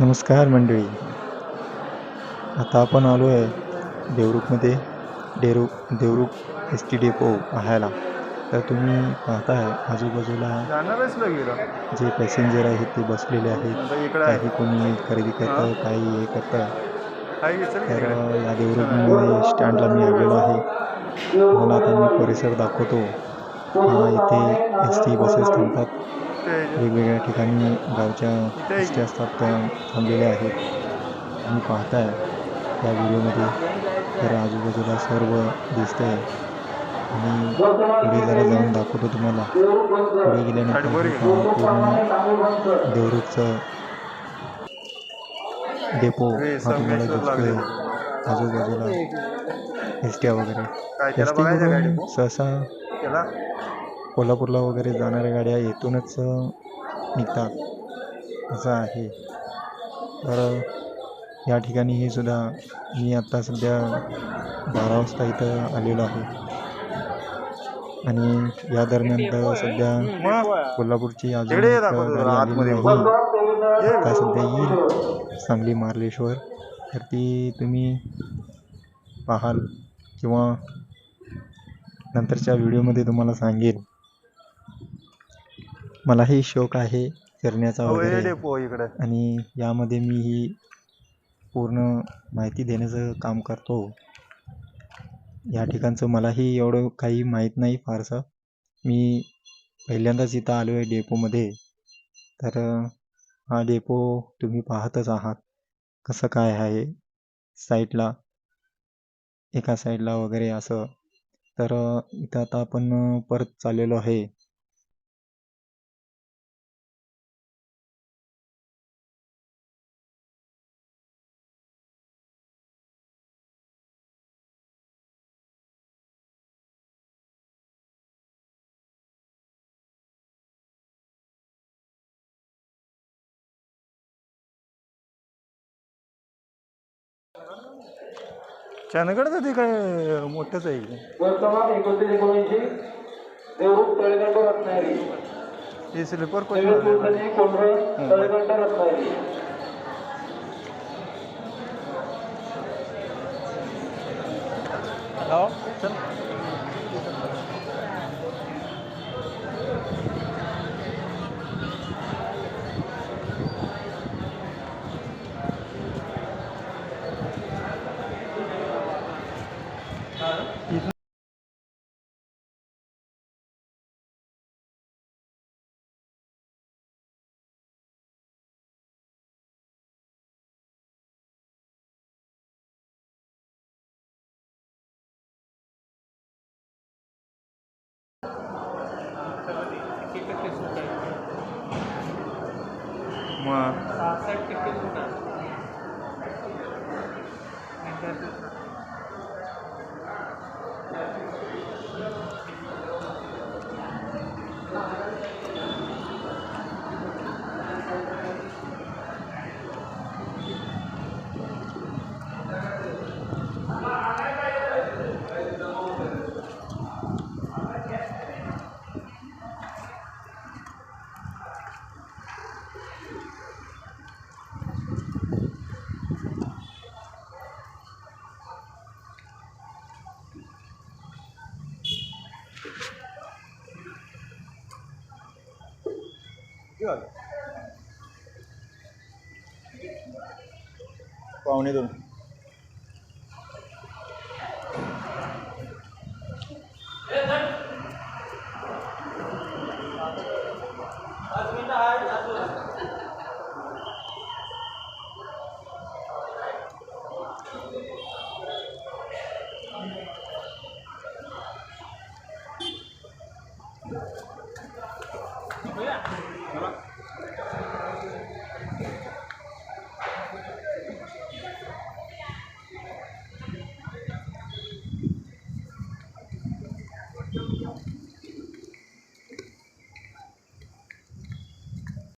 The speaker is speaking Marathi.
नमस्कार मंडळी. आता आपण आलो आहे देवरुखमध्ये डेरू देवरुख एस टी डेपो पाहायला. तर तुम्ही पाहताय आजूबाजूला जे पॅसेंजर आहेत ते बसलेले आहेत. काही कोणी खरेदी करतं काही हे करतं. तर या देवरुखमध्ये स्टँडला मी आलेलो आहे. मला आता मी परिसर दाखवतो. हा इथे एस टी बसेस थांबतात. वेगवेगळ्या ठिकाणी गावच्या एस टी असतात त्या थांबलेल्या आहेत. तुम्ही पाहताय या व्हिडिओमध्ये. तर आजूबाजूला सर्व दिसतं आहे आणि पुढे जरा जाऊन दाखवतो तुम्हाला. पुढे गेल्यानंतर पूर्ण देवरुखचं डेपो हे तुम्हाला दिसतोय. आजूबाजूला एस वगैरे. टी करून सहसा कोल्हापूरला वगैरे जाणाऱ्या गाड्या येथूनच निघतात. असं आहे. तर या ठिकाणी हे सुद्धा मी आत्ता सध्या बारा वाजता इथं आलेलो आहे. आणि या दरम्यान तर सध्या कोल्हापूरची अजून आता सध्या येईल सांगली मार्लेश्वर. तर ती तुम्ही पाहाल किंवा नंतरच्या व्हिडिओमध्ये तुम्हाला सांगेल मलाही शौक आहे फिरण्याचा हो, वगैरे. डेपो इकडे. आणि यामध्ये मी ही पूर्ण माहिती देण्याचं काम करतो. या ठिकाणचं मलाही एवढं काही माहीत नाही फारसं. मी पहिल्यांदाच इथं आलो आहे डेपोमध्ये. तर हा डेपो तुम्ही पाहतच आहात. कसं काय आहे? साईडला एका साईडला वगैरे असं. तर इथं आता आपण परत चाललेलो आहे. चंदगडचं ते काय मोठंच आहे. इकडे. वर्तमान एकोणतीस एकोणऐंशी देवरूप तळेगंड रत्नागिरी. हे स्लीपर कोच नवीन कुलकर्णी कोंढरं तळेगंड रत्नागिरी. चल. मग? Joga. पाहुणे दोन Yeah. Hello?